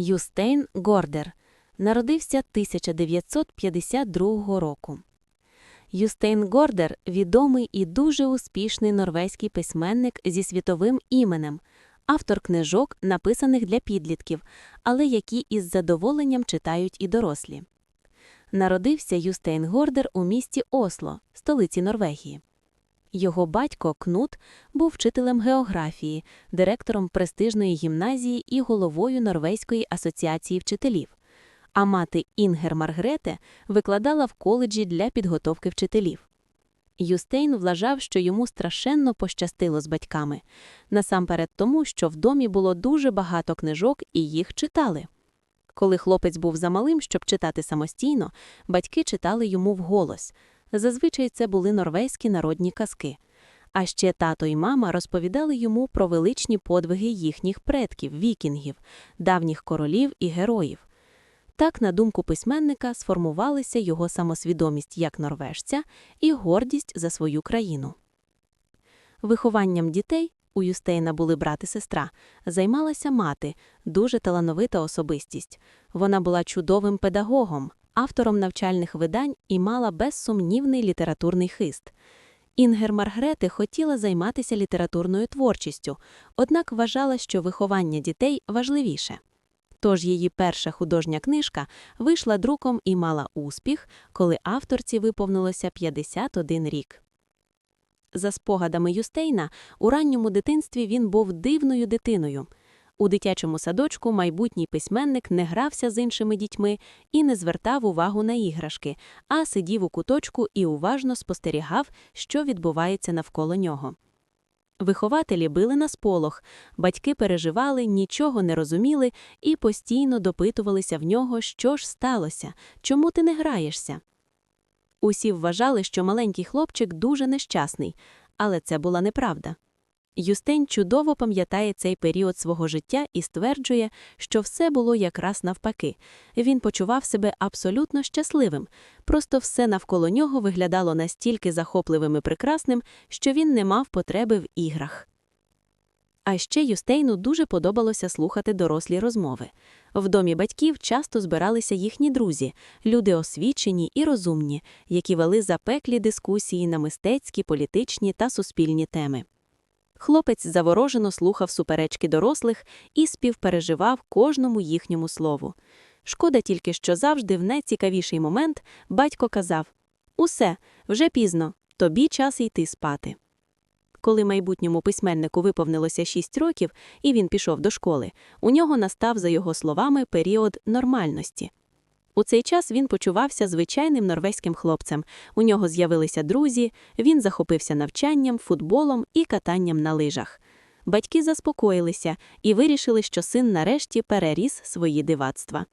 Юстейн Гордер народився 1952 року. Юстейн Гордер відомий і дуже успішний норвезький письменник зі світовим іменем, автор книжок, написаних для підлітків, але які із задоволенням читають і дорослі. Народився Юстейн Гордер у місті Осло, столиці Норвегії. Його батько Кнут був вчителем географії, директором престижної гімназії і головою Норвезької асоціації вчителів. А мати Інгер Маргрете викладала в коледжі для підготовки вчителів. Юстейн вважав, що йому страшенно пощастило з батьками, насамперед тому, що в домі було дуже багато книжок і їх читали. Коли хлопець був замалим, щоб читати самостійно, батьки читали йому вголос. Зазвичай це були норвезькі народні казки. А ще тато і мама розповідали йому про величні подвиги їхніх предків, вікінгів, давніх королів і героїв. Так, на думку письменника, сформувалися його самосвідомість як норвежця і гордість за свою країну. Вихованням дітей у Юстейна були брат і сестра, займалася мати, дуже талановита особистість. Вона була чудовим педагогом, автором навчальних видань і мала безсумнівний літературний хист. Інгер Маргрети хотіла займатися літературною творчістю, однак вважала, що виховання дітей важливіше. Тож її перша художня книжка вийшла друком і мала успіх, коли авторці виповнилося 51 рік. За спогадами Юстейна, у ранньому дитинстві він був дивною дитиною. У дитячому садочку майбутній письменник не грався з іншими дітьми і не звертав увагу на іграшки, а сидів у куточку і уважно спостерігав, що відбувається навколо нього. Вихователі били на сполох, батьки переживали, нічого не розуміли і постійно допитувалися в нього, що ж сталося, чому ти не граєшся. Усі вважали, що маленький хлопчик дуже нещасний, але це була неправда. Юстейн чудово пам'ятає цей період свого життя і стверджує, що все було якраз навпаки. Він почував себе абсолютно щасливим, просто все навколо нього виглядало настільки захопливим і прекрасним, що він не мав потреби в іграх. А ще Юстейну дуже подобалося слухати дорослі розмови. В домі батьків часто збиралися їхні друзі, люди освічені і розумні, які вели запеклі дискусії на мистецькі, політичні та суспільні теми. Хлопець заворожено слухав суперечки дорослих і співпереживав кожному їхньому слову. Шкода тільки, що завжди в найцікавіший момент батько казав Усе, вже пізно, тобі час йти спати. Коли майбутньому письменнику виповнилося шість років і він пішов до школи, у нього настав, за його словами, період нормальності. У цей час він почувався звичайним норвезьким хлопцем. У нього з'явилися друзі, він захопився навчанням, футболом і катанням на лижах. Батьки заспокоїлися і вирішили, що син нарешті переріс свої дивацтва.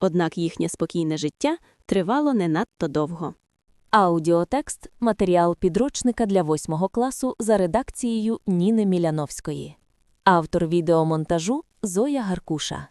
Однак їхнє спокійне життя тривало не надто довго. Аудіотекст матеріал підручника для восьмого класу за редакцією Ніни Міляновської. Автор відеомонтажу Зоя Гаркуша.